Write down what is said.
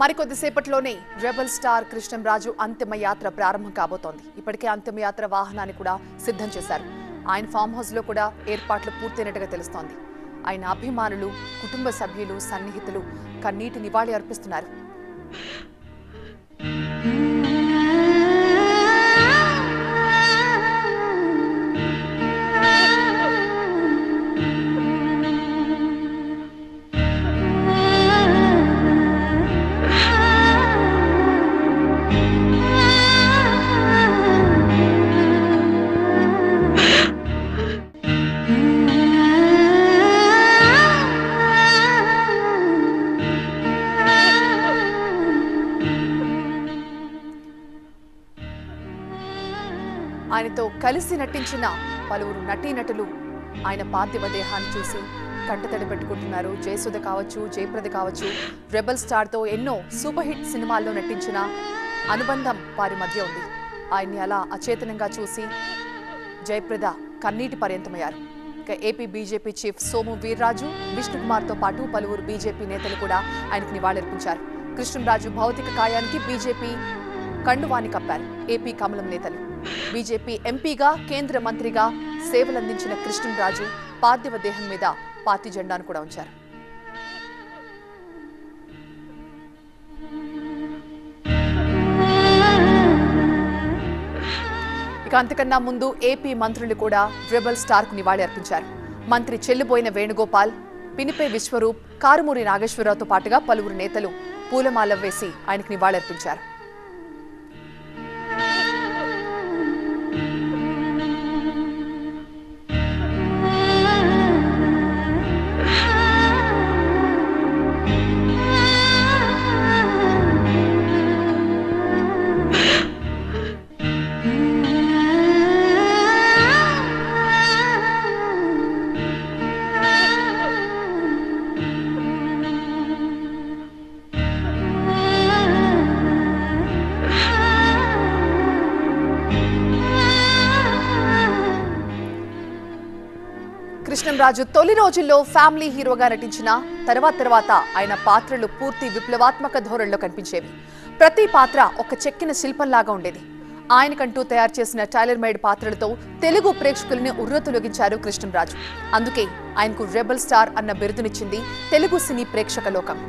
మరికొద్దిసేపట్లోనే rebel star Krishnamraju అంతిమయాత్ర ప్రారంభం కాబోతోంది. ఇప్పటికే అంతిమయాత్ర వాహనాన్ని కూడా సిద్ధం చేశారు. ఆయన ఫామ్ హౌస్లో కూడా ఏర్పాట్లు పూర్తయినట్టుగా తెలుస్తోంది. ఆయన అభిమానులు కుటుంబ సభ్యులు సన్నిహితులు కన్నీటి నివాళి అర్పిస్తున్నారు. ఆయనతో కలిసి నటించిన పలువురు నటీనటులు ఆయన పార్థివ దేహాన్ని చూసి కంటతడి పెట్టుకుంటున్నారు. జయసుధ కావచ్చు జయప్రద కావచ్చు రెబల్ స్టార్తో ఎన్నో సూపర్ హిట్ సినిమాల్లో నటించిన అనుబంధం వారి మధ్య ఉంది. ఆయన్ని అలా అచేతనంగా చూసి జయప్రద కన్నీటి పర్యంతమయ్యారు. ఇక AP BJP chief Somu Veerraju విష్ణుకుమార్తో పాటు పలువురు బీజేపీ నేతలు కూడా ఆయనకు నివాళులర్పించారు. కృష్ణరాజు భౌతిక కాయానికి బీజేపీ కండువాని కప్పారు. ఏపీ కమలం నేతలు. బీజేపీ ఎంపీగా కేంద్ర మంత్రిగా సేవలందించిన కృష్ణరాజు పార్థివ దేహం మీద పార్టీ జెండాను కూడా ఉంచారు. ఇక అంతకన్నా ముందు ఏపీ మంత్రులు కూడా రెబల్ స్టార్కు నివాళి అర్పించారు. మంత్రి చెల్లిపోయిన వేణుగోపాల్ పినిపే విశ్వరూప్ కారుమూరి నాగేశ్వరరావుతో పాటుగా పలువురు నేతలు పూలమాల వేసి ఆయనకు నివాళులర్పించారు. కృష్ణంరాజు తొలి రోజుల్లో ఫ్యామిలీ హీరోగా నటించిన తర్వాత తర్వాత ఆయన పాత్రలు పూర్తి విప్లవాత్మక ధోరణిలో కనిపించేవి. ప్రతి పాత్ర ఒక చెక్కిన శిల్పంలాగా ఉండేది. ఆయనకంటూ తయారు చేసిన టైలర్ మేడ్ పాత్రలతో తెలుగు ప్రేక్షకుల్ని ఉర్రతొలగించారు కృష్ణంరాజు అందుకే ఆయనకు రెబల్ స్టార్ అన్న బిరుదునిచ్చింది తెలుగు సినీ ప్రేక్షక లోకం.